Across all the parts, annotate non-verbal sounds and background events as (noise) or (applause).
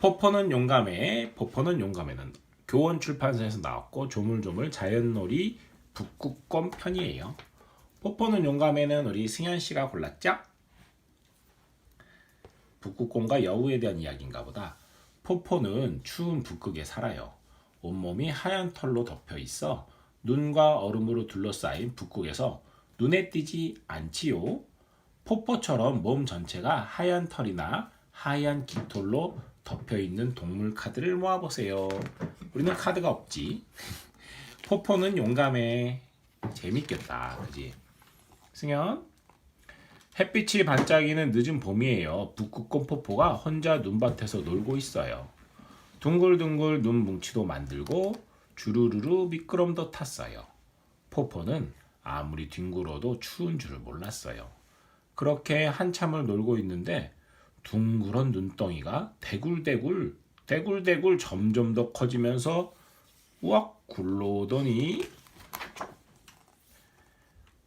포포는 용감해. 포포는 용감해는 교원 출판사에서 나왔고 조물조물 자연놀이 북극곰 편이에요. 포포는 용감해는 우리 승현 씨가 골랐죠? 북극곰과 여우에 대한 이야기인가 보다. 포포는 추운 북극에 살아요. 온몸이 하얀 털로 덮여 있어 눈과 얼음으로 둘러싸인 북극에서 눈에 띄지 않지요. 포포처럼 몸 전체가 하얀 털이나 하얀 깃털로 덮여 있는 동물 카드를 모아보세요. 우리는 카드가 없지. (laughs) 포포는 용감해. 재밌겠다. 그지? 승현? 햇빛이 반짝이는 늦은 봄이에요. 북극곰 포포가 혼자 눈밭에서 놀고 있어요. 둥글둥글 눈 뭉치도 만들고 주르르르 미끄럼도 탔어요. 포포는 아무리 뒹굴어도 추운 줄을 몰랐어요. 그렇게 한참을 놀고 있는데 둥그런 눈덩이가 대굴대굴 대굴대굴 점점 더 커지면서 우악 굴러오더니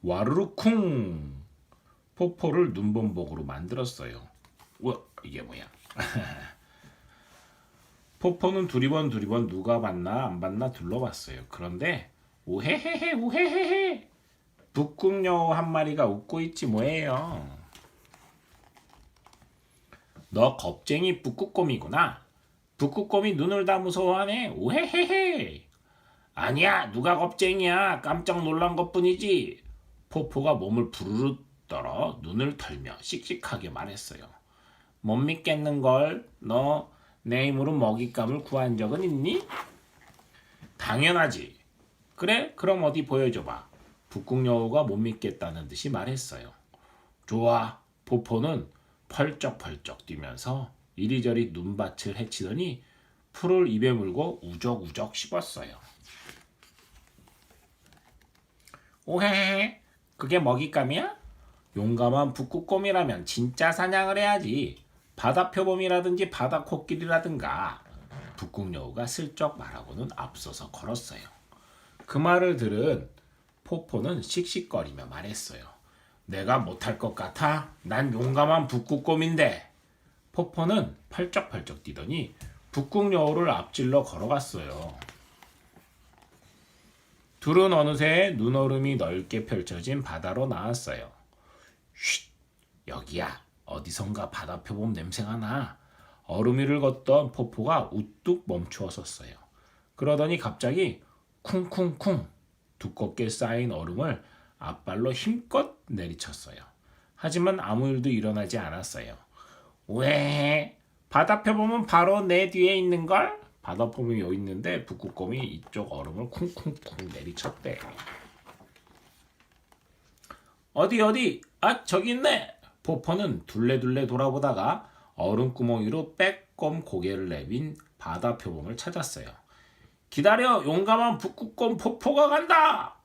와르르 쿵 포포를 눈범벅으로 만들었어요. 우와 이게 뭐야? (laughs) 포포는 두리번 두리번 누가 봤나 안 봤나 둘러봤어요. 그런데 우헤헤헤 우헤헤헤 북극여우 한 마리가 웃고 있지 뭐예요. 너 겁쟁이 북극곰이구나. 북극곰이 눈을 다 무서워하네. 우헤헤헤. 아니야, 누가 겁쟁이야. 깜짝 놀란 것 뿐이지. 포포가 몸을 부르르 떨어 눈을 털며 씩씩하게 말했어요. 못 믿겠는걸. 너 내 힘으로 먹잇감을 구한 적은 있니? 당연하지. 그래, 그럼 어디 보여줘봐. 북극여우가 못 믿겠다는 듯이 말했어요. 좋아. 포포는 펄쩍펄쩍 뛰면서 이리저리 눈밭을 헤치더니 풀을 입에 물고 우적우적 씹었어요. 오헤헤, 그게 먹잇감이야? 용감한 북극곰이라면 진짜 사냥을 해야지. 바다 표범이라든지 바다 코끼리라든가. 북극여우가 슬쩍 말하고는 앞서서 걸었어요. 그 말을 들은 포포는 씩씩거리며 말했어요. 내가 못할 것 같아? 난 용감한 북극곰인데. 포포는 펄쩍펄쩍 뛰더니 북극 여우를 앞질러 걸어갔어요. 둘은 어느새 눈얼음이 넓게 펼쳐진 바다로 나왔어요. 쉿! 여기야. 어디선가 바다 표범 냄새가 나. 얼음 위를 걷던 포포가 우뚝 멈추어 섰어요. 그러더니 갑자기 쿵쿵쿵 두껍게 쌓인 얼음을 앞발로 힘껏 내리쳤어요. 하지만 아무 일도 일어나지 않았어요. 왜? 바다 표범은 바로 내 뒤에 있는 걸? 바다 표범이 여기 있는데 북극곰이 이쪽 얼음을 쿵쿵쿵 내리쳤대. 어디 어디? 아 저기 있네. 포포는 둘레둘레 돌아보다가 얼음 구멍이로 빼꼼 고개를 내민 바다 표범을 찾았어요. 기다려 용감한 북극곰 포포가 간다.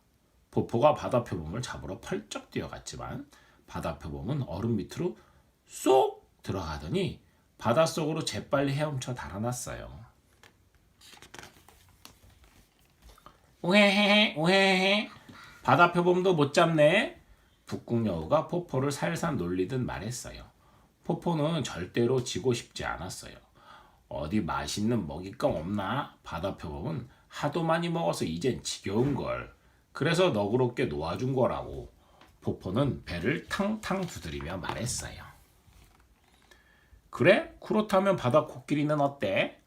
포포가 바다 표범을 잡으러 펄쩍 뛰어갔지만 바다 표범은 얼음 밑으로 쏙 들어가더니 바닷속으로 재빨리 헤엄쳐 달아났어요. 우헤헤헤 우헤헤헤 바다 표범도 못 잡네. 북극 여우가 포포를 살살 놀리듯 말했어요. 포포는 절대로 지고 싶지 않았어요. 어디 맛있는 먹잇감 없나? 바다 표범은 하도 많이 먹어서 이젠 지겨운 걸. 그래서 너그럽게 놓아준 거라고. 포포는 배를 탕탕 두드리며 말했어요. 그래? 그렇다면 바다 코끼리는 어때?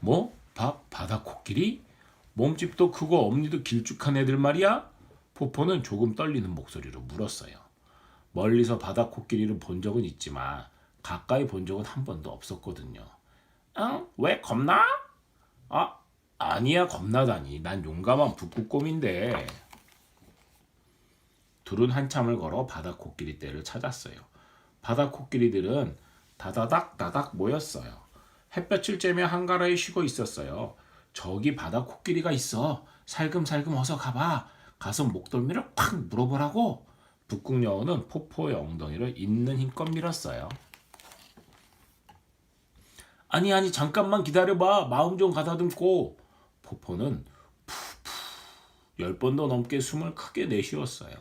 뭐? 바, 바다 코끼리? 몸집도 크고 엄니도 길쭉한 애들 말이야? 포포는 조금 떨리는 목소리로 물었어요. 멀리서 바다 코끼리를 본 적은 있지만 가까이 본 적은 한 번도 없었거든요. 응? 왜 겁나? 아, 아니야 겁나다니. 난 용감한 북극곰인데. 둘은 한참을 걸어 바다 코끼리 떼를 찾았어요. 바다 코끼리들은 다다닥 다닥 모였어요. 햇볕을 쬐며 한가라에 쉬고 있었어요. 저기 바다 코끼리가 있어. 살금살금 어서 가봐. 가서 목덜미를 콱 물어보라고. 북극 여우는 포포의 엉덩이를 있는 힘껏 밀었어요. 아니 아니 잠깐만 기다려봐. 마음 좀 가다듬고. 포포는 푸푸 열 번도 넘게 숨을 크게 내쉬었어요.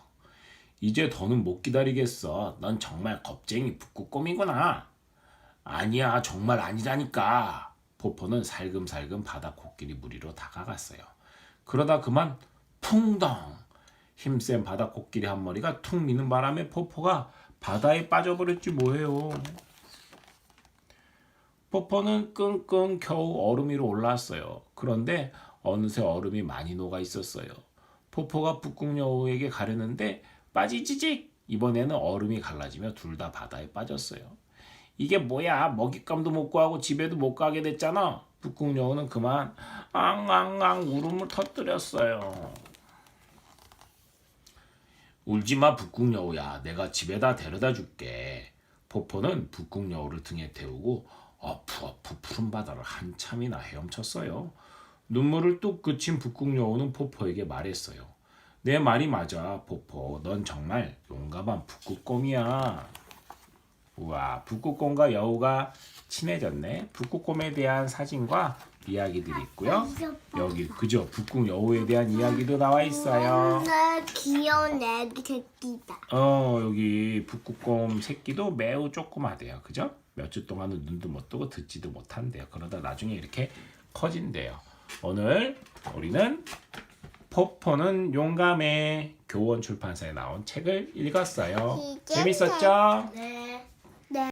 이제 더는 못 기다리겠어. 넌 정말 겁쟁이 북극곰이구나. 아니야, 정말 아니라니까. 포포는 살금살금 바다 코끼리 무리로 다가갔어요. 그러다 그만 풍덩 힘센 바다 코끼리 한 마리가 툭 미는 바람에 포포가 바다에 빠져버렸지 뭐예요. 포포는 끙끙 겨우 얼음 위로 올라왔어요. 그런데 어느새 얼음이 많이 녹아 있었어요. 포포가 북극여우에게 가려는데 빠지지직 이번에는 얼음이 갈라지며 둘 다 바다에 빠졌어요. 이게 뭐야 먹잇감도 못 구하고 집에도 못 가게 됐잖아. 북극여우는 그만 앙앙앙 울음을 터뜨렸어요. 울지마 북극여우야 내가 집에다 데려다 줄게. 포포는 북극여우를 등에 태우고 어푸어푸 푸른 바다를 한참이나 헤엄쳤어요. 눈물을 뚝 그친 북극여우는 포포에게 말했어요. 내 말이 맞아, 포포. 넌 정말 용감한 북극곰이야. 우와, 북극곰과 여우가 친해졌네. 북극곰에 대한 사진과 이야기들이 있고요. 여기 그죠? 북극 여우에 대한 이야기도 나와 있어요. 나 귀여운 애기 새끼다. 어, 여기 북극곰 새끼도 매우 조그마대요. 그죠? 몇 주 동안은 눈도 못 뜨고 듣지도 못한대요. 그러다 나중에 이렇게 커진대요. 오늘 우리는 포포는 용감해 교원 출판사에 나온 책을 읽었어요. 재밌었죠? 네.